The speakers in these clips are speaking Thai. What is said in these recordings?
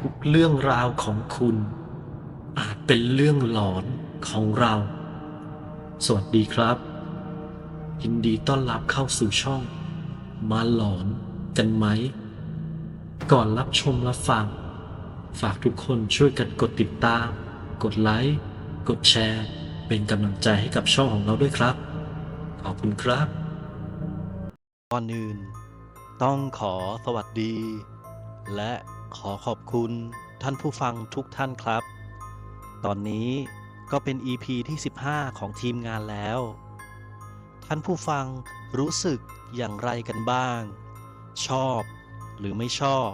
ทุกเรื่องราวของคุณ อาจเป็นเรื่องหลอนของเรา สวัสดีครับ ยินดีต้อนรับเข้าสู่ช่อง มาหลอนกันไหม ก่อนรับชมรับฟัง ฝากทุกคนช่วยกันกดติดตาม กดไลค์ กดแชร์ เป็นกำลังใจให้กับช่องของเราด้วยครับ ขอบคุณครับก่อนอื่น ต้องขอสวัสดี และ ขอขอบคุณท่านผู้ฟังทุกท่านครับ ตอนนี้ก็เป็น EP ที่ 15 ของทีมงานแล้ว ท่านผู้ฟังรู้สึกอย่างไรกันบ้าง ชอบหรือไม่ชอบ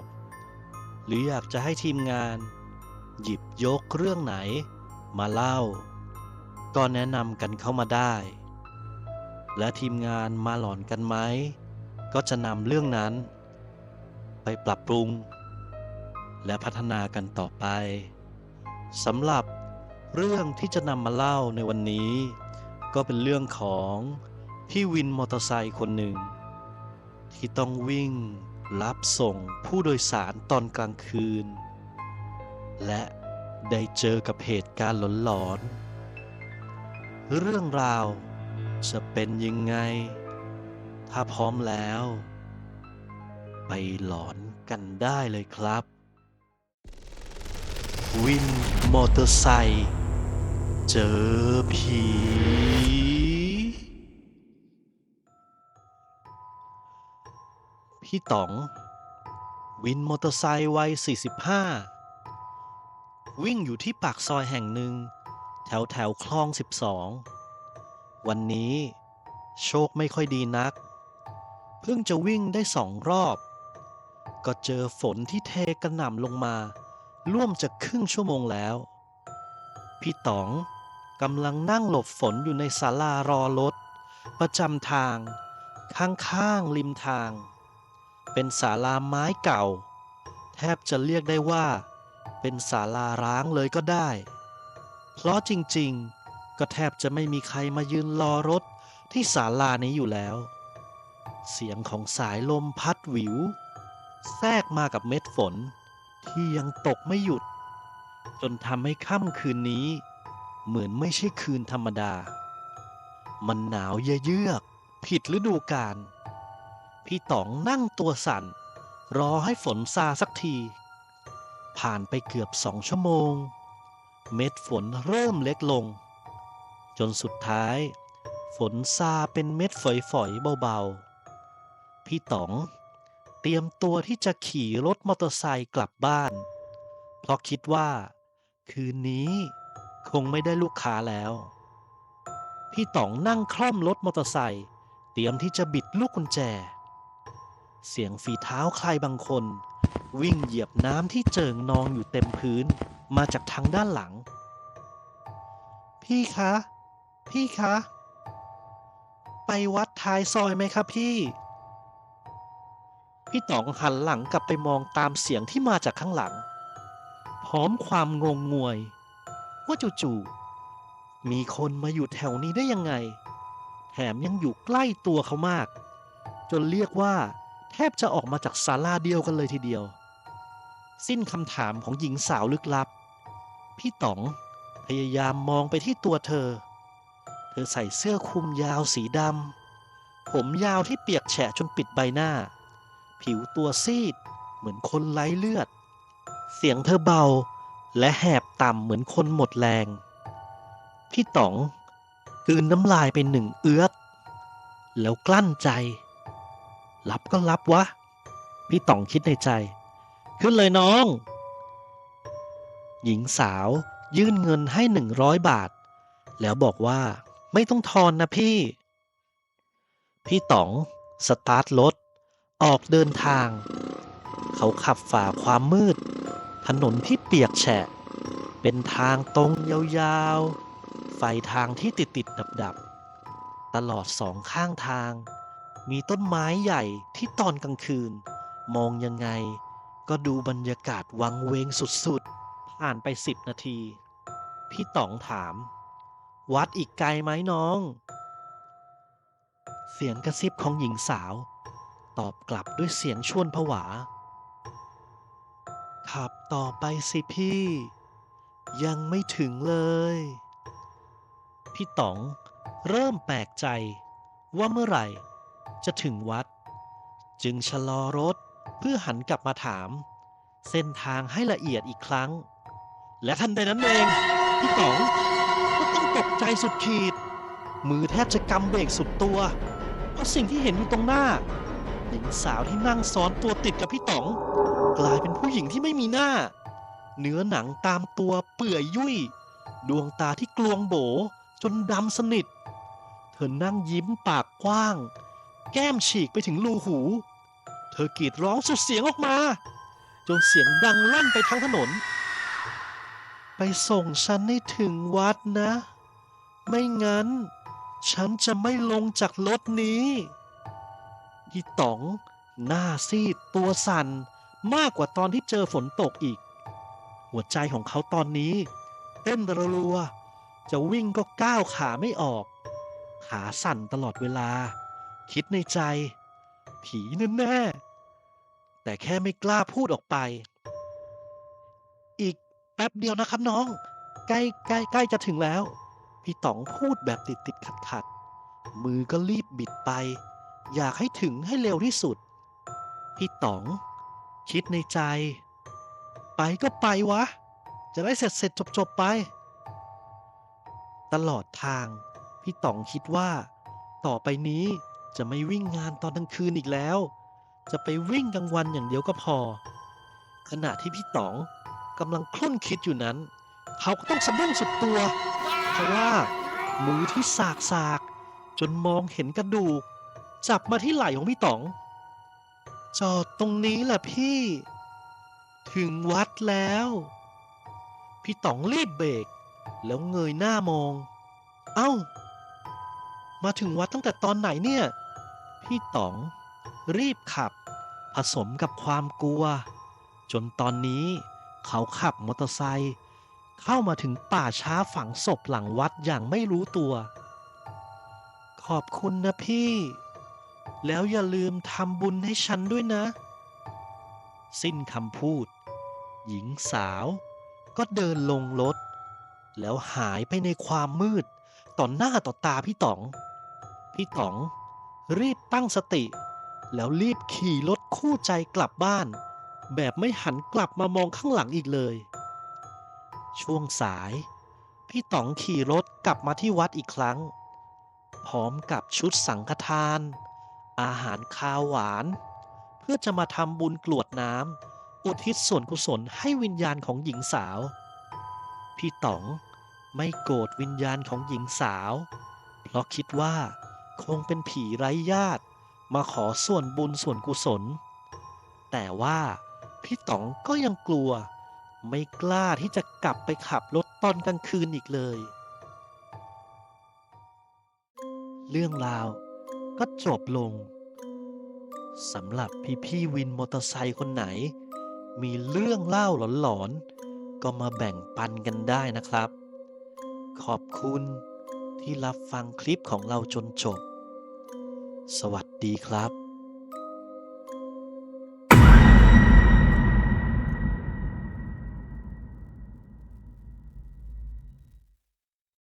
หรืออยากจะให้ทีมงาน หยิบยกเรื่องไหนมาเล่า ก็แนะนำกันเข้ามาได้ และทีมงานมาหลอนกันไหม ก็จะนำเรื่องนั้น ไปปรับปรุง และพัฒนากันต่อไปสำหรับเรื่องที่จะนำมาเล่าในวันนี้ ก็เป็นเรื่องของพี่วินมอเตอร์ไซค์คนหนึ่ง ที่ต้องวิ่งรับส่งผู้โดยสารตอนกลางคืน และได้เจอกับเหตุการณ์หลอนๆเรื่องราวจะเป็นยังไง ถ้าพร้อมแล้ว ไปหลอนกันได้เลยครับ วินมอเตอร์ไซค์เจอผี พี่ต๋อง วินมอเตอร์ไซค์วัย 45 วิ่งอยู่ที่ปากซอยแห่งหนึ่ง แถวแถวคลอง 12 วันนี้โชคไม่ค่อยดีนัก เพิ่งจะวิ่งได้สองรอบ ก็เจอฝนที่เทกระหน่ำลงมา ร่วมจะครึ่งชั่วโมงแล้ว พี่ต๋องกำลังนั่งหลบฝนอยู่ในศาลารอรถ ประจำทาง ข้างๆริมทาง เป็นศาลาไม้เก่า แทบจะเรียกได้ว่า เป็นศาลาร้างเลยก็ได้ เพราะจริงๆ ก็แทบจะไม่มีใครมายืนรอรถที่ศาลานี้อยู่แล้ว เสียงของสายลมพัดหวิว แทรกมากับเม็ดฝน ที่ยังตกไม่หยุด จนทำให้ค่ำคืนนี้ เหมือนไม่ใช่คืนธรรมดา มันหนาวเยือก ผิดฤดูกาลพี่ต๋องนั่งตัวสั่น รอให้ฝนซาสักที ผ่านไปเกือบสองชั่วโมง เม็ดฝนเริ่มเล็กลง จนสุดท้าย ฝนซาเป็นเม็ดฝอยๆเบาๆ พี่ต๋อง ตรียมตัวที่จะขี่รถมอเตอร์ไซค์กลับบ้าน เพราะคิดว่า คืนนี้คงไม่ได้ลูกค้าแล้ว พี่ต๋องนั่งคล่อมรถมอเตอร์ไซค์เตรียมที่จะบิดลูกกุญแจ เสียงฝีเท้าใครบางคน วิ่งเหยียบน้ำที่เจิ่งนองอยู่เต็มพื้นมาจากทางด้านหลัง พี่คะ พี่คะ ไปวัดท้ายซอยไหมคะพี่ พี่ต๋องหันหลังกลับไปมองตามเสียงที่มาจากข้างหลัง พร้อมความงงงวย ว่าจู่ๆมีคนมาอยู่แถวนี้ได้ยังไง แถมยังอยู่ใกล้ตัวเขามาก จนเรียกว่า แทบจะออกมาจากศาลาเดียวกันเลยทีเดียว สิ้นคำถามของหญิงสาวลึกลับ พี่ต๋องพยายามมองไปที่ตัวเธอ เธอใส่เสื้อคลุมยาวสีดำผมยาวที่เปียกแฉะจนปิดใบหน้า ผิวตัวซีด เหมือนคนไร้เลือด เสียงเธอเบา และแหบต่ำเหมือนคนหมดแรง พี่ต๋องกืนน้ำลายไปหนึ่งเอื้อกแล้วกลั้นใจ รับก็รับวะ พี่ต๋องคิดในใจ ขึ้นเลยน้อง หญิงสาวยื่นเงินให้หนึ่งร้อยบาท แล้วบอกว่าไม่ต้องทอนนะพี่ พี่ต๋อง สตาร์ทรถ ออกเดินทาง เขาขับฝ่าความมืด ถนนที่เปียกแฉะ เป็นทางตรงยาวๆ ไฟทางที่ติดติดดับดับตลอดสองข้างทาง มีต้นไม้ใหญ่ที่ตอนกลางคืน มองยังไงก็ดูบรรยากาศวังเวงสุดๆ ผ่านไปสิบนาที พี่ต๋องถาม วัดอีกไกลไหมน้อง เสียงกระซิบของหญิงสาว ตอบกลับด้วยเสียงชวนผวาขาขับต่อไปสิพี่ ยังไม่ถึงเลย พี่ต๋องเริ่มแปลกใจว่าเมื่อไหร่จะถึงวัด จึงชะลอรถเพื่อหันกลับมาถาม เส้นทางให้ละเอียดอีกครั้ง และทันใดนั้นเอง พี่ต๋องก็ต้องตกใจสุดขีด มือแทบจะกำเบรกสุดตัว เพราะสิ่งที่เห็นอยู่ตรงหน้า หญิงสาวที่นั่งซ้อนตัวติดกับพี่ต๋อง กลายเป็นผู้หญิงที่ไม่มีหน้า เนื้อหนังตามตัวเปื่อยยุ่ย ดวงตาที่กลวงโบ จนดำสนิท เธอนั่งยิ้มปากกว้าง แก้มฉีกไปถึงรูหู เธอกรีดร้องสุดเสียงออกมา จนเสียงดังลั่นไปทั้งถนน ไปส่งฉันให้ถึงวัดนะ ไม่งั้น ฉันจะไม่ลงจากรถนี้ พี่ต๋อง หน้าซีด ตัวสั่นมากกว่าตอนที่เจอฝนตกอีก หัวใจของเขาตอนนี้ เต้นระรัว จะวิ่งก็ก้าวขาไม่ออก ขาสั่นตลอดเวลา คิดในใจ ผีแน่ๆแต่แค่ไม่กล้าพูดออกไป อีกแป๊บเดียวนะครับน้อง ใกล้ใกล้ใกล้จะถึงแล้ว พี่ต๋องพูดแบบติดติดขัดขัดมือก็รีบบิดไป อยากให้ถึงให้เร็วที่สุด พี่ต๋อง คิดในใจ ไปก็ไปวะ จะได้เสร็จเสร็จจบจบๆไป ตลอดทาง พี่ต๋องคิดว่า ต่อไปนี้จะไม่วิ่งงานตอนกลางคืนอีกแล้ว จะไปวิ่งกลางวันอย่างเดียวก็พอ ขณะที่พี่ต๋องกำลังคลุ่นคิดอยู่นั้น เขาก็ต้องสะดุ้งสุดตัว เพราะว่ามือที่สากสากๆจนมองเห็นกระดูก จับมาที่ไหล่ของพี่ต๋อง จอดตรงนี้แหละพี่ ถึงวัดแล้ว พี่ต๋องรีบเบรกแล้วเงยหน้ามอง เอ้า มาถึงวัดตั้งแต่ตอนไหนเนี่ย พี่ต๋อง รีบขับ ผสมกับความกลัว จนตอนนี้เขาขับมอเตอร์ไซค์เข้ามาถึงป่าช้าฝังศพหลังวัดอย่างไม่รู้ตัว ขอบคุณนะพี่ แล้วอย่าลืมทำบุญให้ฉันด้วยนะ สิ้นคำพูด หญิงสาวก็เดินลงรถ แล้วหายไปในความมืด ต่อหน้าต่อตาพี่ต๋อง พี่ต๋องรีบตั้งสติ แล้วรีบขี่รถคู่ใจกลับบ้าน แบบไม่หันกลับมามองข้างหลังอีกเลย ช่วงสาย พี่ต๋องขี่รถกลับมาที่วัดอีกครั้ง พร้อมกับชุดสังฆทาน อาหารคาวหวาน เพื่อจะมาทำบุญกรวดน้ำอุทิศส่วนกุศลให้วิญญาณของหญิงสาว พี่ต๋องไม่โกรธวิญญาณของหญิงสาว เพราะคิดว่าคงเป็นผีไร้ญาติ มาขอส่วนบุญส่วนกุศล แต่ว่าพี่ต๋องก็ยังกลัว ไม่กล้าที่จะกลับไปขับรถตอนกลางคืนอีกเลย เรื่องราว ก็จบลงสำหรับพี่พี่วินมอเตอร์ไซค์คนไหน มีเรื่องเล่าหลอนๆ ก็มาแบ่งปันกันได้นะครับ ขอบคุณที่รับฟังคลิปของเราจนจบ สวัสดีครับ